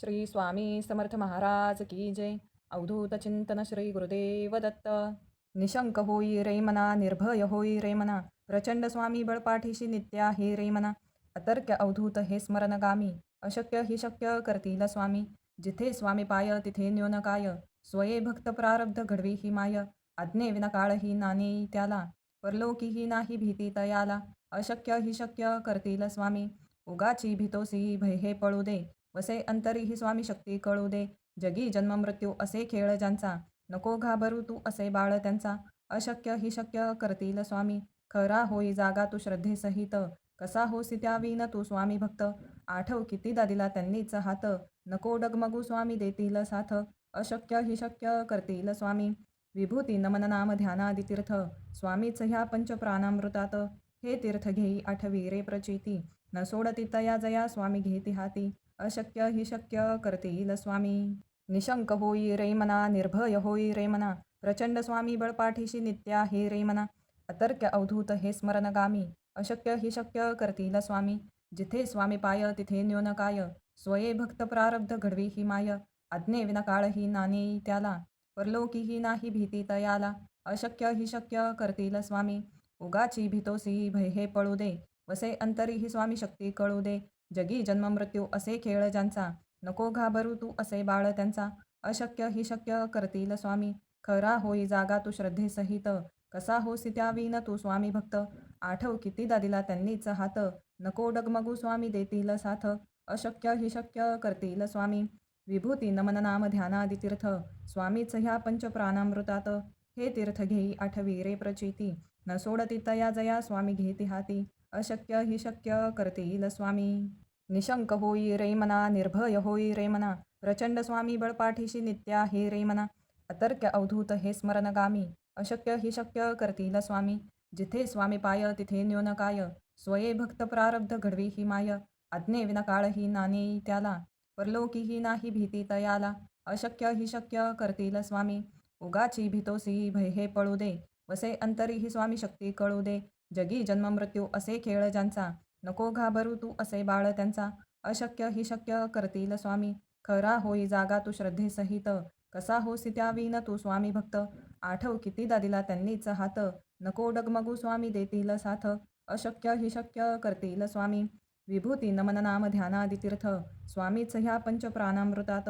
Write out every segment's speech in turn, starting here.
श्री स्वामी समर्थ महाराज की जय. अवधूत चिंतन श्री गुरुदेव दत्त. निशंक होई रे मना निर्भय होई रे मना. प्रचंड स्वामी बळपाठीशी नित्या हे रे मना. अतर्क्य अवधूत हे स्मरणगामी. अशक्य हि शक्य करतील स्वामी. जिथे स्वामी पाय तिथे न्यून काय. स्वये भक्त प्रारब्ध घडवी ही माय. आज्ञे विना काळ ही नाणे त्याला. परलोकी ही नाही भीती तयाला. अशक्य हि शक्य करतील स्वामी. उगाची भीतोसी भय हे पळू दे. वसे अंतरी ही स्वामी शक्ती कळू दे. जगी जन्म मृत्यू असे खेळ ज्यांचा. नको घाबरू तू असे बाळ त्यांचा. अशक्य ही शक्य करतील स्वामी. खरा होई जागा तू श्रद्धेसहित कसा होसी त्याविन तू स्वामी भक्त. आठव कितीदा दिला त्यांनीच हात. नको डगमगू स्वामी देतील साथ. अशक्य ही शक्य करतील स्वामी. विभूती नमन नाम ध्यानादि तीर्थ. स्वामीच ह्या पंचप्राणामृतात. हे तीर्थ घेई आठवी रे प्रचिती. न सोडती तया जया स्वामी घेती हाती. अशक्य ही शक्य करतील स्वामी निशंक होई रे मना निर्भय होई रे मना प्रचंड स्वामी बळपाठीशी नित्या हे रे मना अतर्क्य अवधूत हे स्मरणगामी अशक्य ही शक्य करतील स्वामी जिथे स्वामी पाय तिथे न्यून काय स्वये भक्त प्रारब्ध घडवी ही माय आज्ञे विना काळ ही नाणे त्याला परलोकी ही नाही भीती तयाला अशक्य हि शक्य करतील स्वामी उगाची भीतोसी भय हे पळू दे वसे अंतरी ही स्वामी शक्ती कळू दे जगी जन्ममृत्यू असे खेळ ज्यांचा. नको घाबरू तू असे बाळ त्यांचा. अशक्य ही शक्य करतील स्वामी. खरा होई जागा तू श्रद्धेसहित कसा होसी त्याविन तू स्वामी भक्त. आठव कितीदा दिला त्यांनीच हात. नको डगमगू स्वामी देतील साथ. अशक्य ही शक्य करतील स्वामी. विभूती नमन नाम ध्यानादि तीर्थ. स्वामीच ह्या पंचप्राणामृतात हे तीर्थ घेई आठवी रे प्रचिती. न सोडती तया जया स्वामी घेती हाती. अशक्य हि शक्य करतील स्वामी निशंक होई रे मना निर्भय होई रे मना प्रचंड स्वामी बळपाठीशी नित्या हे रे मना अतर्क्य अवधूत हे स्मरणगामी अशक्य हि शक्य करतील स्वामी जिथे स्वामी पाय तिथे न्यून काय स्वये भक्त प्रारब्ध घडवी ही माय आज्ञे विना काळ ही नाणे त्याला परलोकी ही नाही भीती तयाला अशक्य हि शक्य करतील स्वामी उगाची भीतोसी भय हे पळू दे वसे अंतरी ही स्वामी शक्ती कळू दे जगी जन्ममृत्यू असे खेळ ज्यांचा. नको घाबरू तू असे बाळ त्यांचा. अशक्य ही शक्य करतील स्वामी. खरा होई जागा तू श्रद्धेसहित कसा होसी त्याविन तू स्वामी भक्त. आठव कितीदा दिला त्यांनीच हात. नको डगमगू स्वामी देतील साथ. अशक्य ही शक्य करतील स्वामी. विभूती नमन नाम ध्यानादि तीर्थ. स्वामीच ह्या पंचप्राणामृतात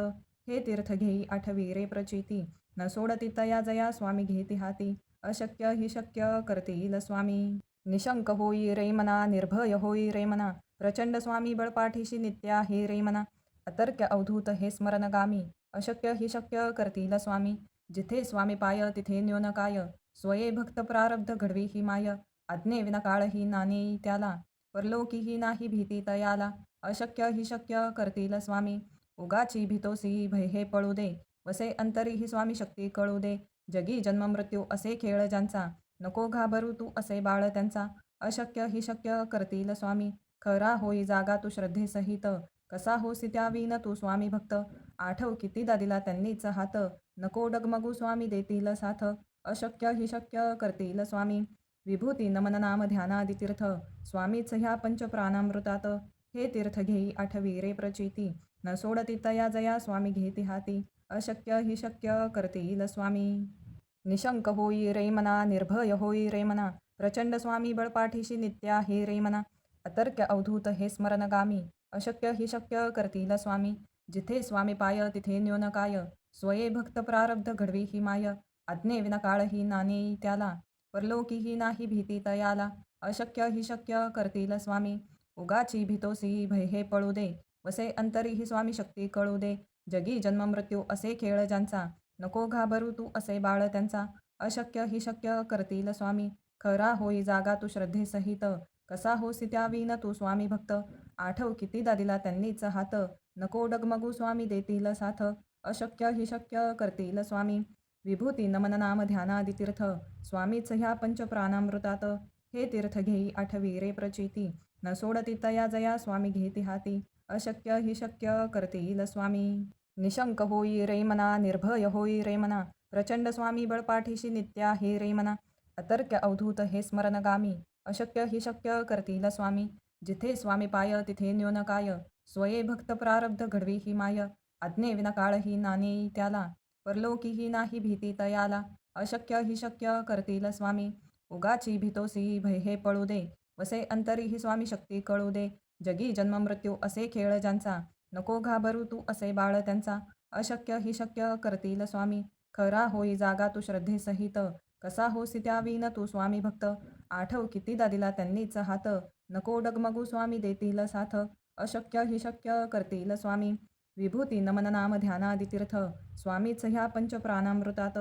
हे तीर्थ घेई आठवी रे प्रचिती. न सोडती तया जया स्वामी घेती हाती. अशक्य हि शक्य करतील स्वामी. निशंक होई रे मना निर्भय होई रे मना प्रचंड स्वामी बळपाठीशी नित्या हे रे मना अतर्क्य अवधूत हे स्मरणगामी अशक्य हि शक्य करतील स्वामी जिथे स्वामी पाय तिथे न्यूनकाय स्वये भक्त प्रारब्ध घडवी ही माय आज्ञे विना काळ ही नाणे त्याला परलोकी ही नाही भीती तयाला अशक्य हि शक्य करतील स्वामी उगाची भीतोसी भय हे पळू दे वसे अंतरी ही स्वामी शक्ती कळू दे जगी जन्म मृत्यू असे खेळ ज्यांचा नको घाबरू तू असे बाळ त्यांचा. अशक्य ही शक्य करतील स्वामी. खरा होई जागा तू श्रद्धेसहित. कसा होसी त्याविन तू स्वामी भक्त. आठव कितीदा दिला त्यांनीच हात. नको डगमगू स्वामी देतील साथ. अशक्य ही शक्य करतील स्वामी. विभूती नमन नाम ध्यानादितीर्थ स्वामीच ह्या पंचप्राणामृतात. हे तीर्थ घेई आठवी रे प्रचिती. न सोडती तया जया स्वामी घेती हाती. अशक्य ही शक्य करतील स्वामी. निशंक होई रे मना निर्भय होई रे मना प्रचंड स्वामी बळपाठीशी नित्या हे रे मना अतर्क्य अवधूत हे स्मरणगामी अशक्य हि शक्य करतील स्वामी जिथे स्वामी पाय तिथे न्यून काय स्वये भक्त प्रारब्ध घडवी ही माय आज्ञे विना काळ ही त्याला परलोकी ही नाही भीती तयाला अशक्य हि शक्य करतील स्वामी उगाची भीतोसी भय हे पळू दे वसे अंतरी ही स्वामी शक्ती कळू दे जगी जन्म मृत्यू असे खेळ ज्यांचा नको घाबरू तू असे बाळ त्यांचा. अशक्य ही शक्य करतील स्वामी. खरा होई जागा तू श्रद्धेसहित. कसा हो सित्यावी न तू स्वामी भक्त. आठव कितीदा दिला त्यांनीच हात. नको डगमगू स्वामी देतील साथ. अशक्य ही शक्य करतील स्वामी. विभूती नमन नाम ध्यानादि तीर्थ. स्वामीच ह्या पंचप्राणामृतात. हे तीर्थ घेई आठवी रे प्रचिती. न सोडती तया जया स्वामी घेती हाती. अशक्य ही शक्य करतील स्वामी. निशंक होई रे मना निर्भय होई रे मना प्रचंड स्वामी बळपाठीशी नित्या हे रे मना अतर्क्य अवधूत हे स्मरणगामी अशक्य हि शक्य करतील स्वामी जिथे स्वामी पाय तिथे न्यून काय स्वये भक्त प्रारब्ध घडवी ही माय आज्ञे विनकाळ ही नानी त्याला परलोकी ही नाही भीती तयाला अशक्य ही शक्य करतील स्वामी उगाची भीतोसी भय हे पळू दे वसे अंतरी ही स्वामी शक्ती कळू दे जगी जन्म मृत्यू असे खेळ ज्यांचा नको घाबरू तू असे बाळ त्यांचा. अशक्य ही शक्य करतील स्वामी. खरा होई जागा तू श्रद्धेसहित कसा होसी त्याविन तू स्वामी भक्त. आठव कितीदा दिला त्यांनीच हात. नको डगमगू स्वामी देतील साथ. अशक्य ही शक्य करतील स्वामी. विभूती नमन नाम ध्यानादि तीर्थ. स्वामीच ह्या पंचप्राणामृतात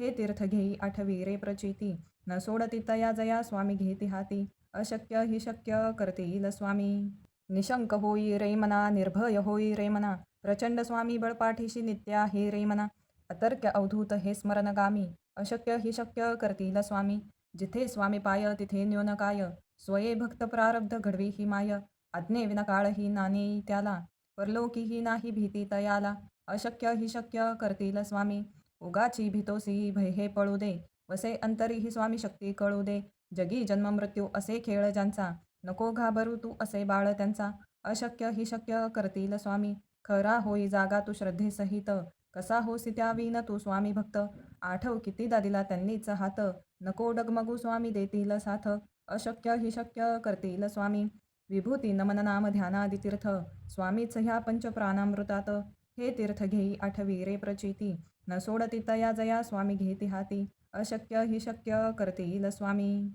हे तीर्थ घेई आठवी रे प्रचिती. न सोडती तया जया स्वामी घेती हाती. अशक्य ही शक्य करतील स्वामी. निशंक होई रे मना निर्भय होई रे मना प्रचंड स्वामी बळपाठीशी नित्या हे रे मना अतर्क्य अवधूत हे स्मरणगामी अशक्य ही शक्य करतील स्वामी जिथे स्वामी पाय तिथे न्यूनकाय स्वये भक्त प्रारब्ध घडवी ही माय आज्ञे विनकाळ ही नाणे त्याला परलोकी ही नाही भीती तयाला अशक्य ही शक्य करतील स्वामी उगाची भीतोसी भय हे पळू दे वसे अंतरी ही स्वामी शक्ती कळू दे जगी जन्म मृत्यू असे खेळ ज्यांचा नको घाबरू तू असे बाळ त्यांचा. अशक्य ही शक्य करतील स्वामी. खरा होई जागा तू श्रद्धेसहित कसा होसी त्याविन तू स्वामी भक्त. आठव कितीदा दिला त्यांनीच हात. नको डगमगू स्वामी देतील साथ. अशक्य ही शक्य करतील स्वामी. विभूती नमन नाम ध्यानादितीर्थ स्वामीच ह्या पंचप्राणामृतात हे तीर्थ घेई आठवी रे प्रचिती. न सोडती तया जया स्वामी घेती हाती. अशक्य ही शक्य करतील स्वामी.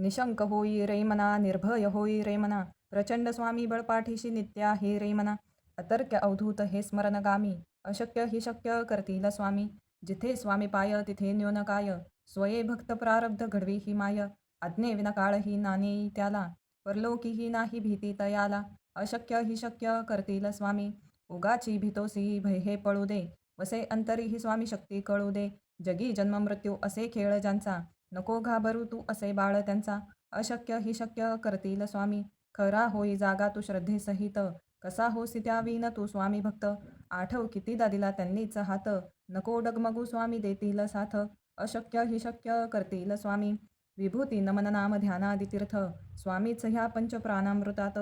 निशंक होई रे मना निर्भय होई रे मना प्रचंड स्वामी बळपाठीशी नित्या हे रे मना अतर्क्य अवधूत हे स्मरणगामी अशक्य ही शक्य करतील स्वामी जिथे स्वामी पाय तिथे न्यून काय स्वये भक्त प्रारब्ध घडवी ही माय आज्ञे विना काळ ही त्याला परलोकी ही नाही भीती तयाला अशक्य ही शक्य करतील स्वामी उगाची भीतोसी भय हे पळू दे वसे अंतरी ही स्वामी शक्ती कळू दे जगी जन्म मृत्यू असे खेळ ज्यांचा नको घाबरू तू असे बाळ त्यांचा. अशक्य ही शक्य करतील स्वामी. खरा होई जागा तू श्रद्धेसहित कसा होसी त्याविन तू स्वामी भक्त. आठव कितीदा दिला त्यांनीच हात. नको डगमगू स्वामी देतील साथ. अशक्य ही शक्य करतील स्वामी. विभूती नमन नाम ध्यानादितीर्थ स्वामीच ह्या पंचप्राणामृतात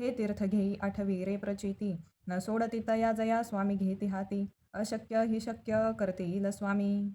हे तीर्थ घेई आठवी रे प्रचिती. न सोडती तया जया स्वामी घेती हाती. अशक्य ही शक्य करतील स्वामी.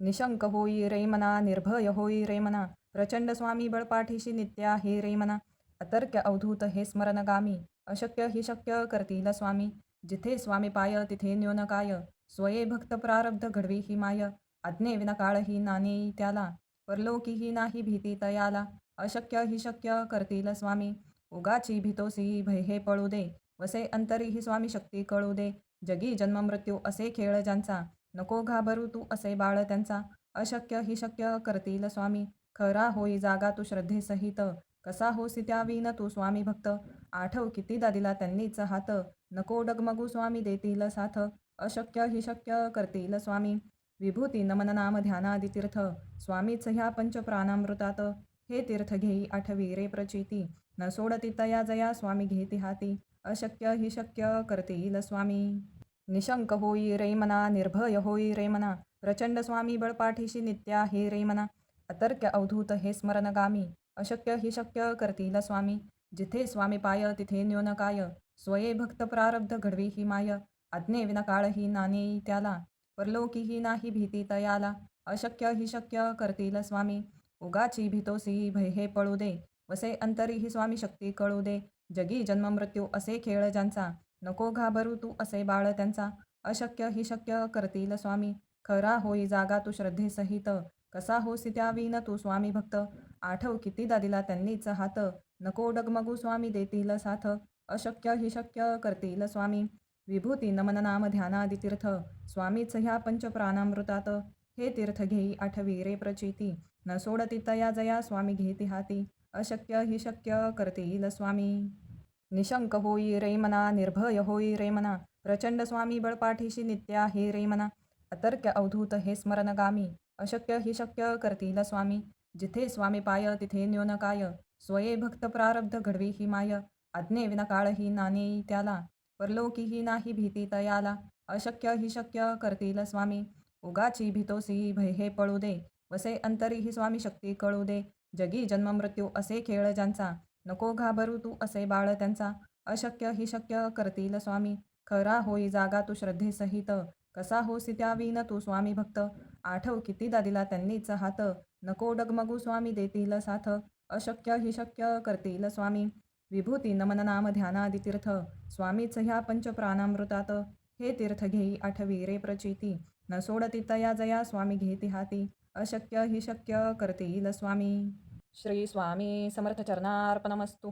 निशंक होई रे मना निर्भय होई रे मना प्रचंड स्वामी बळपाठीशी नित्या हे रे मना अतर्क्य अवधूत हे स्मरणगामी। अशक्य हि शक्य करतील स्वामी। जिथे स्वामी पाय तिथे न्यून काय। स्वये भक्त प्रारब्ध घडवी ही माय। आज्ञे विना काळ ही नाणे त्याला। परलोकी ही नाही भीती तयाला। अशक्य हि शक्य करतील स्वामी। उगाची भीतोसी भय हे पळू दे। वसे अंतरी ही स्वामी शक्ती कळू दे। जगी जन्म मृत्यू असे खेळ ज्यांचा। नको घाबरू तू असे बाळ त्यांचा. अशक्य ही शक्य करतील स्वामी. खरा होई जागा तू श्रद्धेसहित. कसा होसी न तू स्वामी भक्त. आठव कितीदा दिला त्यांनीच हात. नको डगमगू स्वामी देतील साथ. अशक्य ही शक्य करतील स्वामी. विभूती नमन नाम ध्यानादि तीर्थ. स्वामीच ह्या पंचप्राणामृतात हे तीर्थ घेई आठवी रे प्रचिती. न सोडती तया जया स्वामी घेती हाती. अशक्य ही शक्य करतील स्वामी. निशंक होई रे मना निर्भय होई रे मना प्रचंड स्वामी बळपाठीशी नित्या हे रे मना अतर्क्य अवधूत हे स्मरणगामी अशक्य ही शक्य करतील स्वामी जिथे स्वामी पाय तिथे न्यून काय स्वये भक्त प्रारब्ध घडवी ही माय आज्ञे विना काळ ही नाने त्याला परलोकी ही नाही भीती तयाला अशक्य ही शक्य करतील स्वामी उगाची भीतोसी भय हे पळू दे वसे अंतरी ही स्वामी शक्ती कळू दे जगी जन्म मृत्यू असे खेळ ज्यांचा नको घाबरू तू असे बाळ त्यांचा. अशक्य ही शक्य करतील स्वामी. खरा होई जागा तू श्रद्धेसहित. कसा होसी न तू स्वामी भक्त. आठव कितीदा दिला त्यांनीच हात. नको डगमगू स्वामी देतील साथ. अशक्य ही शक्य करतील स्वामी. विभूती नमन नाम ध्यानादि तीर्थ. स्वामीच ह्या पंचप्राणामृतात हे तीर्थ घेई आठवी रे प्रचिती. न सोडती तया जया स्वामी घेती हाती. अशक्य ही शक्य करतील स्वामी. निशंक होई रे मना निर्भय होई रे मना प्रचंड स्वामी बळपाठीशी नित्या हे रे मना अतर्क्य अवधूत हे स्मरणगामी अशक्य ही शक्य करतील स्वामी जिथे स्वामी पाय तिथे न्यून काय स्वये भक्त प्रारब्ध घडवी ही माय आज्ञे विना काळ ही त्याला परलोकी ही नाही भीती तयाला अशक्य ही शक्य करतील स्वामी उगाची भीतोसी भय हे पळू दे वसे अंतरी ही स्वामी शक्ती कळू दे जगी जन्म मृत्यू असे खेळ ज्यांचा नको घाबरू तू असे बाळ त्यांचा. अशक्य ही शक्य करतील स्वामी. खरा होई जागा तू श्रद्धेसहित. कसा हो त्या विन तू स्वामी भक्त. आठव कितीदा दिला त्यांनीच हात. नको डगमगू स्वामी देतील साथ. अशक्य ही शक्य करतील स्वामी. विभूती नमन नाम ध्यानादितीर्थ स्वामीच ह्या पंचप्राणामृतात हे तीर्थ घेई आठवी रे प्रचिती. न सोडती तया जया स्वामी घेती हाती. अशक्य ही शक्य करतील स्वामी. श्री स्वामी समर्थ चरणार्पणमस्तु.